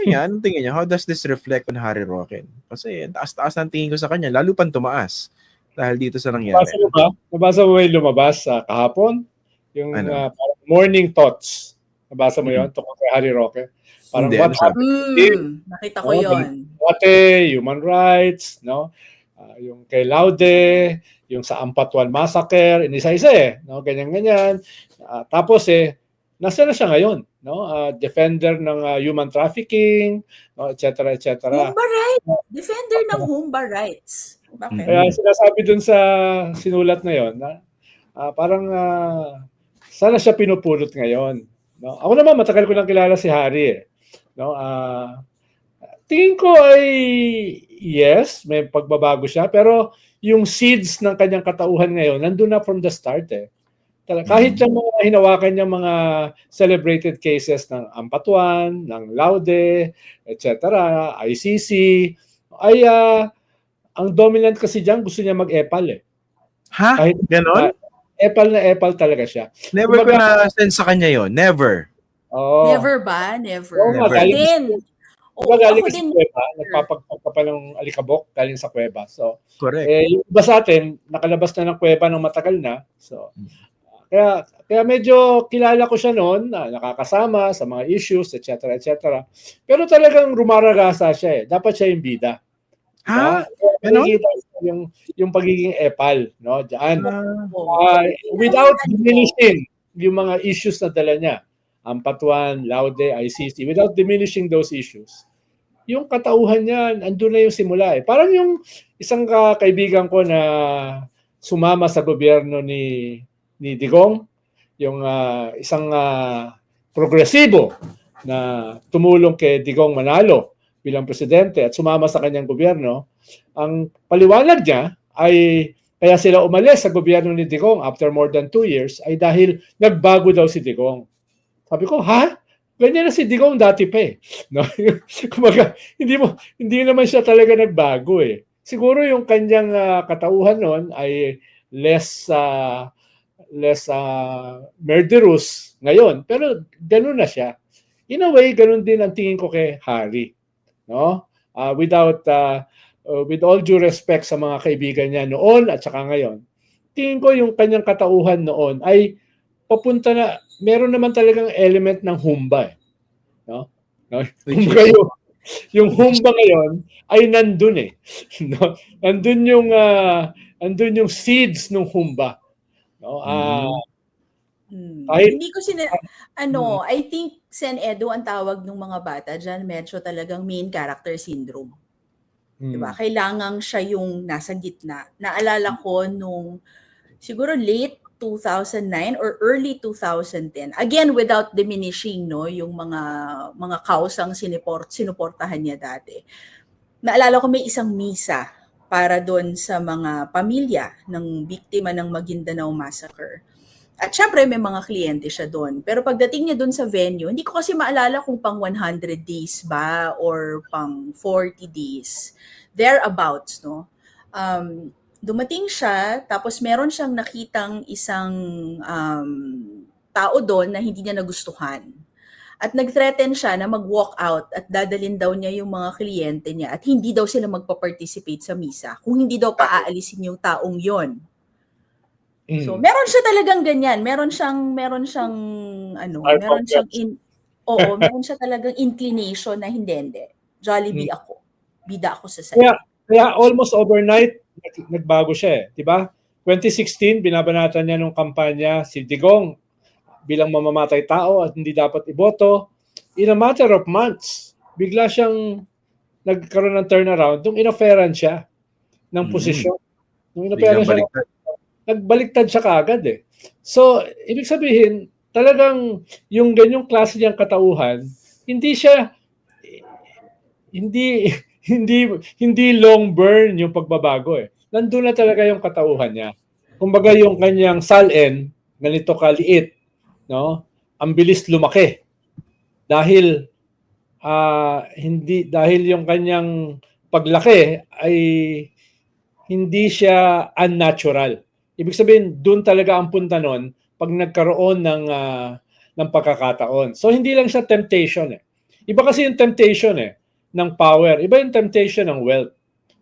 Ayun nga, anong tingin niyo? How does this reflect on Harry Roque? Kasi ang taas-taas ng tingin ko sa kanya, lalo pang tumaas dahil dito sa nangyari. Nabasa mo ba? Nabasa mo ba yung lumabas sa kahapon? Yung Ano? parang morning thoughts. Nabasa mo yon tungkol kay Harry Roque? Parang Hindi, what ano happened Mm, nakita ko Oh, yon. Dati, human rights, no? Ah, yung kay Laude, yung sa Ampatuan Massacre, inisa-isa eh, no? Ganyan-ganyan. Ah, tapos eh, nasa na siya ngayon, no? Ah, defender ng ah, human trafficking, no? et cetera, et cetera. Humba rights. Defender ng Humba rights. Bakit? Kaya sinasabi dun sa sinulat na yon na ah, parang ah, sana siya pinupulot ngayon. No? Ako naman matagal ko lang kilala si Harry eh. No? Ah, tingin ko ay yes, may pagbabago siya pero yung seeds ng kanyang katauhan ngayon nandun na from the start eh. Kahit yung mga hinawakan niya mga celebrated cases ng Ampatuan, ng Laude, etc., ICC, ay ah, ang dominant kasi diyan gusto niya mag-epal eh. Ha? Kahit Ganon? epal na epal talaga siya. Never ko Kumbaga- na-send sa kanya yon Never. Oo. Never ba? Never. Oo nga, Ako galing- din. Oo, Diba galing sa din. kuweba, nagpapagpag pa ng alikabok galing sa kuweba. So, Correct. eh, yung iba sa atin, nakalabas na ng kuweba ng matagal na. So, kaya kaya medyo kilala ko siya noon, na nakakasama sa mga issues, etc. etc. Pero talagang rumaragasa siya eh. Dapat siya yung bida. ha? Diba? Ganon? Nakikita yung yung pagiging epal, no? Diyan. Ah. Uh, without diminishing yung mga issues na dala niya, Ampatuan, Laude, ICC, without diminishing those issues, yung katauhan niya, andun na yung simula eh. Parang yung isang ka- kaibigan ko na sumama sa gobyerno ni ni Digong, yung ah, isang ah, progresibo na tumulong kay Digong Manalo bilang presidente at sumama sa kanyang gobyerno, ang paliwanag niya ay kaya sila umalis sa gobyerno ni Digong after more than two years ay dahil nagbago daw si Digong. Sabi ko, ha? Ganyan na si Digong dati pa eh. No? Kumaga, hindi mo hindi naman siya talaga nagbago eh. Siguro yung kanyang ah, katauhan noon ay less ah, less ah, murderous ngayon, pero ganun na siya. In a way, ganun din ang tingin ko kay Harry, no? Ah, without ah, uh, with all due respect sa mga kaibigan niya noon at saka ngayon, tingin ko yung kanyang katauhan noon ay papunta na, meron naman talagang element ng humba. Eh. No? no? Kumbaga yung, yung humba ngayon ay nandun eh. No? Nandun yung, ah, nandun yung seeds ng humba. No? Ah, Hmm. Kahit- Hindi ko sina... Ano, I think Sen Edo ang tawag ng mga bata dyan, medyo talagang main character syndrome. mm, Diba? Kailangan siya yung nasa gitna. Naalala ko nung siguro late 2009 or early 2010. Again, without diminishing no, yung mga mga kausang siniport, sinuportahan niya dati. Naalala ko may isang misa para doon sa mga pamilya ng biktima ng Maguindanao Massacre. At syempre may mga kliyente siya doon. Pero pagdating niya doon sa venue, hindi ko kasi maalala kung pang 100 days ba or pang 40 days. Thereabouts, no? Um, dumating siya, tapos meron siyang nakitang isang um, tao doon na hindi niya nagustuhan. At nag-threaten siya na mag-walk out at dadalin daw niya yung mga kliyente niya at hindi daw sila magpa-participate sa misa kung hindi daw paaalisin yung taong yon. mm. So, meron siya talagang ganyan. Meron siyang, meron siyang, ano, Ay, meron siyang, in, oo, meron siya talagang inclination na hindi, hindi. Jollibee ako. Bida ako sa Kaya, sa'yo. kaya almost overnight, nag- nagbago siya eh. Di ba? 2016, binabanatan niya nung kampanya si Digong bilang mamamatay tao at hindi dapat iboto. In a matter of months, bigla siyang nagkaroon ng turnaround nung inoferan siya ng Mm. posisyon. Nung inoferan siya, baliktad. nagbaliktad siya kaagad eh. So, ibig sabihin, talagang yung ganyong klase niyang katauhan, hindi siya hindi hindi hindi long burn yung pagbabago eh. Nandun na talaga yung katauhan niya. Kumbaga yung kanyang salin, ganito kaliit, no? Ang bilis lumaki. Dahil ah, hindi dahil yung kanyang paglaki ay hindi siya unnatural. Ibig sabihin, doon talaga ang punta nun pag nagkaroon ng ah, ng pagkakataon. So hindi lang siya temptation eh. Iba kasi yung temptation eh, ng power. Iba yung temptation ng wealth.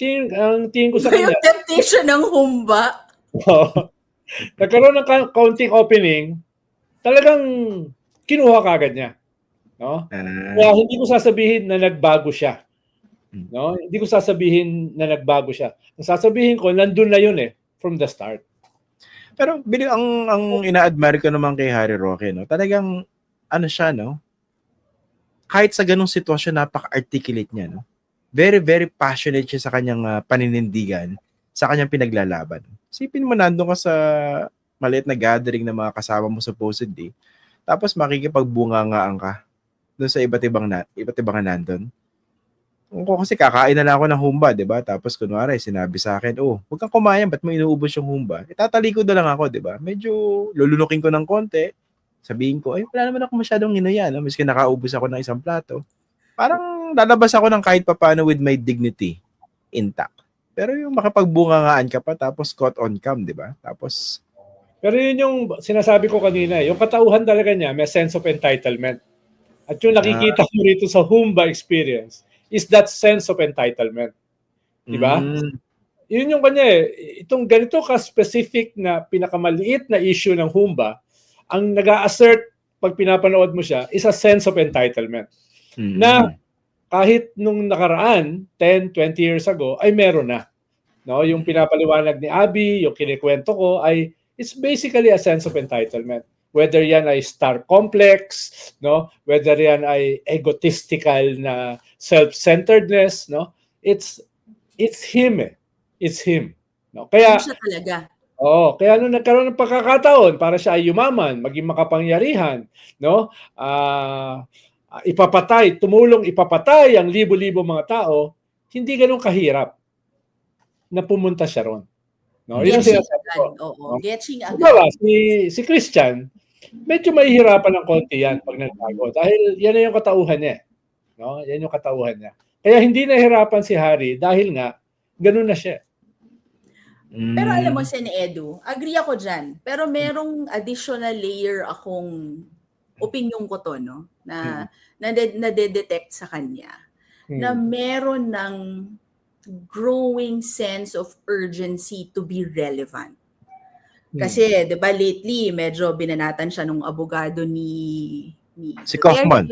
Tingin, ang tingin ko sa Iba kanya, yung temptation ng humba. nagkaroon ng ka- counting opening, talagang kinuha kagad niya. No? Ah, Kaya hindi ko sasabihin na nagbago siya. Hmm. No? Hindi ko sasabihin na nagbago siya. Ang sasabihin ko, nandun na yun eh, from the start. pero bili ang ang ina-admire ko naman kay Harry Roque, no. Talagang ano siya, no? Kahit sa ganung sitwasyon napaka-articulate niya, no. Very very passionate siya sa kanyang ah, paninindigan, sa kanyang pinaglalaban. Sipin mo nandun ka sa maliit na gathering ng mga kasama mo supposedly, tapos makikipagbungangaan ka doon sa iba't ibang na, iba't ibang na nandun. Kung kasi kakain na lang ako ng humba, 'di ba? Tapos kunwari sinabi sa akin, "Oh, huwag kang kumain, ba't mo inuubos yung humba?" Itatalikod na lang ako, 'di ba? Medyo lulunukin ko ng konti. Sabihin ko, "Ay, wala naman ako masyadong inuyan, no? Miski nakaubos ako ng isang plato." Parang lalabas ako ng kahit papaano with my dignity intact. Pero yung makapagbungangaan ka pa tapos caught on cam, 'di ba? Tapos Pero yun yung sinasabi ko kanina, eh, yung katauhan talaga niya may sense of entitlement. At yung nakikita ko rito sa Humba experience is that sense of entitlement. Di ba? mm, Yun yung kanya eh. Itong ganito ka-specific na pinakamaliit na issue ng Humba, ang nag assert pag pinapanood mo siya is a sense of entitlement. mm, Na- Kahit nung nakaraan, 10, 20 years ago, ay meron na. No, yung pinapaliwanag ni Abby, yung kinikwento ko ay it's basically a sense of entitlement. Whether yan ay star complex, no, whether yan ay egotistical na self-centeredness, no, it's it's him eh. It's him. No? Kaya Yun siya talaga. Oh, kaya nung nagkaroon ng pagkakataon para siya ay yumaman, maging makapangyarihan, no? Ah, ah, ipapatay, tumulong ipapatay ang libo-libo mga tao, hindi ganun kahirap na pumunta siya ron. No, yun Getching ko. agad. Oo, getching agad. Diba, si, si Christian, medyo mahihirapan ng konti yan pag nagbago. Dahil yan na yung katauhan niya. No? Yan yung katauhan niya. Kaya hindi nahirapan si Harry dahil nga, ganun na siya. mm, Pero alam mo, Sen Edu, agree ako dyan. Pero merong additional layer akong opinion ko to, no? Na, na, nade-detect sa kanya. Hmm. Na meron ng growing sense of urgency to be relevant. Hmm. Kasi, di ba, lately, medyo binanatan siya nung abogado ni... ni Si Kaufman.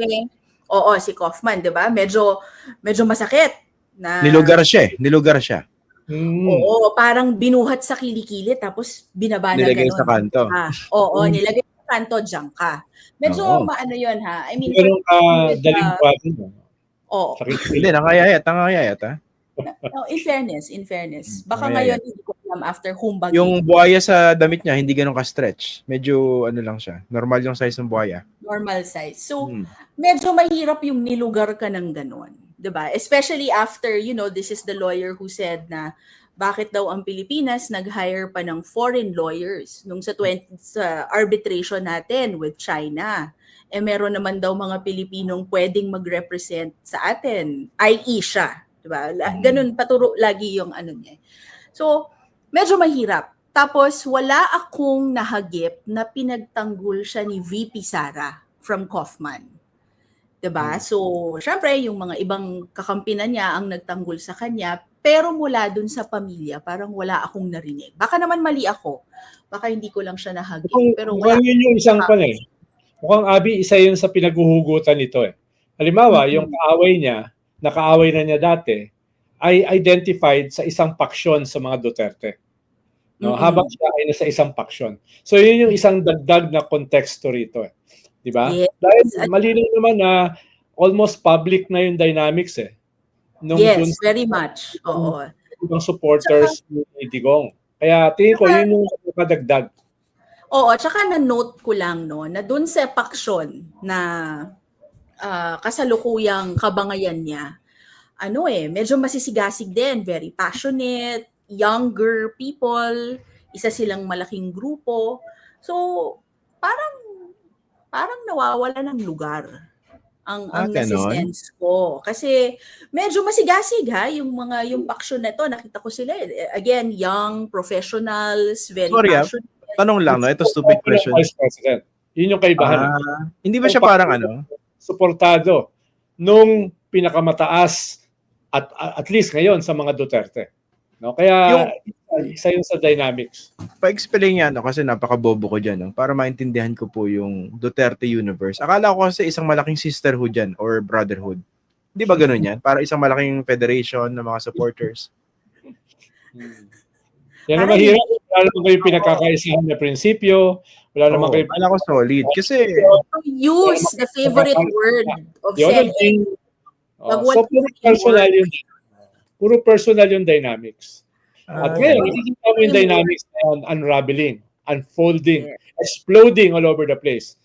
Oo, si Kaufman, di ba? Medyo, medyo masakit. Na, nilugar siya, eh. nilugar siya. Hmm. Oo, parang binuhat sa kilikili tapos binaba na Nilagay ganun. sa kanto. Ah, oo, Hmm. nilagay sa kanto, diyan ka. Medyo Oo. maano yun ha. I mean, Ganun ka daling uh, buhatin. no? oo. Hindi, nangayayat, nangayayat, ha? No, in fairness, in fairness. Baka Ayan, ngayon hindi ko alam after humbag. Yung buhaya sa damit niya, hindi ganun ka-stretch. Medyo, ano lang siya, normal yung size ng buhaya. normal size. So, Hmm. medyo mahirap yung nilugar ka ng ganun. ba? Especially after, you know, this is the lawyer who said na bakit daw ang Pilipinas nag-hire pa ng foreign lawyers nung sa 20 sa arbitration natin with China. Eh meron naman daw mga Pilipinong pwedeng mag-represent sa atin, i.e. siya, 'di ba? Mm. Ganun paturo lagi yung ano niya. So, medyo mahirap. Tapos wala akong nahagip na pinagtanggol siya ni VP Sara from Kaufman. 'Di ba? Mm. So, syempre yung mga ibang kakampi na niya ang nagtanggol sa kanya, pero mula dun sa pamilya, parang wala akong narinig. Baka naman mali ako. Baka hindi ko lang siya nahagip, Mukhang, pero wala. yun yung isang pan eh. Mukhang Abi, isa yun sa pinaghuhugutan nito eh. Halimbawa, Mhm. yung kaaway niya, nakaaway na niya dati, ay identified sa isang paksyon sa mga Duterte. No, Mhm. habang siya ay nasa isang paksyon. So yun yung isang dagdag na konteksto rito eh. 'Di ba? Yes. Dahil malinaw naman na almost public na yung dynamics eh. Nung yes, dun very much. Oo. ibang supporters ni Digong. Kaya tingin ko Tsaka- yun yung kadagdag. Oo, tsaka na-note ko lang no, na dun sa paksyon na ah, kasalukuyang kabangayan niya, ano eh, medyo masisigasig din, very passionate, younger people, isa silang malaking grupo. So, parang parang nawawala ng lugar ang Ah, ang nasisense ko. Kasi medyo masigasig ha, yung mga yung paksyon na to, nakita ko sila eh. again, young professionals, very Sorry, ah. passionate. Tanong lang, no? Ito stupid question. Yun yung kaibahan. Ah, hindi ba siya parang ano? Suportado nung pinakamataas at at least ngayon sa mga Duterte. No? Kaya isa yun sa dynamics. Pa-explain nga no, kasi napakabobo ko dyan, no, para maintindihan ko po yung Duterte universe. Akala ko kasi isang malaking sisterhood yan or brotherhood. Hindi ba ganun yan? Para isang malaking federation ng mga supporters. Yan ang mahirap. Wala naman kayong pinagkakaisahan na prinsipyo. Wala naman Oo, kayong akala ko solid. Kasi, To use the favorite word of The other Sen. thing, oh, so puro yung personal yung puro personal yung dynamics. ah, At ngayon, nakikita mo yung dynamics na yun, unraveling, unfolding, exploding all over the place.